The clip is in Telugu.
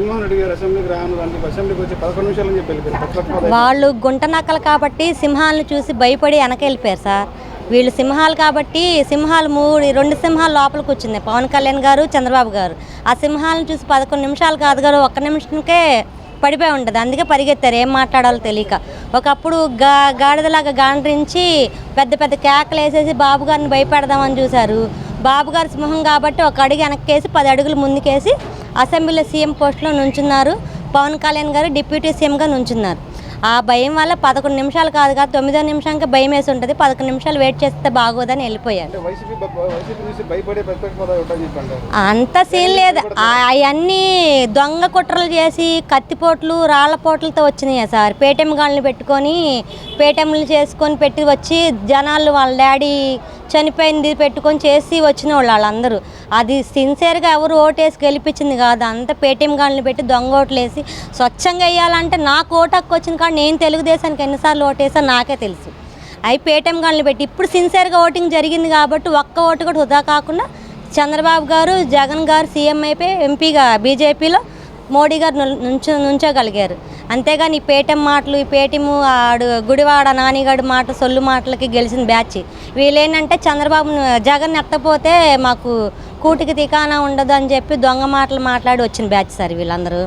జగన్మోహన్ రెడ్డి గారు అసెంబ్లీకి రాను అసెంబ్లీకి వచ్చి పదకొండు నిమిషాలు చెప్పి వెళ్ళిపోయారు వాళ్ళు. గుంట నక్కలు కాబట్టి సింహాలను చూసి భయపడి వెనక వెళ్ళిపోయారు సార్. వీళ్ళు సింహాలు కాబట్టి సింహాలు మూడు రెండు సింహాలు లోపలికి వచ్చింది. పవన్ కళ్యాణ్ గారు చంద్రబాబు గారు. ఆ సింహాలను చూసి పదకొండు నిమిషాలు కాదు గారు ఒక్క నిమిషంకే పడిపోయి ఉంటుంది. అందుకే పరిగెత్తారు. ఏం మాట్లాడాలో తెలియక. ఒకప్పుడు గా గాడిదలాగా గాండ్రించి పెద్ద పెద్ద కేకలు వేసేసి బాబు గారిని భయపెడదామని చూశారు. బాబు గారు సింహం కాబట్టి ఒక అడుగు వెనక్కేసి పది అడుగులు ముందుకేసి అసెంబ్లీలో సీఎం పోస్టులో నుంచున్నారు. పవన్ కళ్యాణ్ గారు డిప్యూటీ సీఎంగా నుంచున్నారు. ఆ భయం వల్ల పదకొండు నిమిషాలు కాదు కాదు తొమ్మిదో నిమిషానికి భయం వేసి ఉంటుంది. పదకొండు నిమిషాలు వెయిట్ చేస్తే బాగోదని వెళ్ళిపోయారు. అంత సీన్ లేదు. అవన్నీ దొంగ కుట్రలు చేసి కత్తిపోట్లు రాళ్ళపోట్లతో వచ్చినాయి సార్? పేటీఎం గాళ్ళని పెట్టుకొని పేటీఎంలు చేసుకొని పెట్టి వచ్చి జనాలు వాళ్ళ డాడీ చనిపోయింది పెట్టుకొని చేసి వచ్చిన వాళ్ళు వాళ్ళందరూ. అది సిన్సియర్గా ఎవరు ఓటేసి గెలిపించింది కాదు. అంత పేటీఎం గాళ్ళని పెట్టి దొంగ ఓట్లు వేసి స్వచ్ఛంగా వేయాలంటే నాకు ఓటు హక్కు వచ్చింది కానీ నేను తెలుగుదేశానికి ఎన్నిసార్లు ఓటేసా నాకే తెలుసు. అవి పేటీఎం గాళ్ళని పెట్టి ఇప్పుడు సిన్సియర్గా ఓటింగ్ జరిగింది కాబట్టి ఒక్క ఓటు కూడా వృధా కాకుండా చంద్రబాబు గారు జగన్ గారు సీఎం అయిపోయి ఎంపీగా బీజేపీలో మోడీ గారు నుంచో నుంచోగలిగారు. అంతేగాని ఈ పేటెం మాటలు ఈ పేటిము ఆడు గుడివాడ నానిగాడు మాట సొల్లు మాటలకి గెలిచిన బ్యాచ్. వీళ్ళేంటంటే చంద్రబాబు జగన్ ఎత్తపోతే మాకు కూటికి తికానా ఉండదు అని చెప్పి దొంగ మాటలు మాట్లాడి వచ్చిన బ్యాచ్ సార్ వీళ్ళందరూ.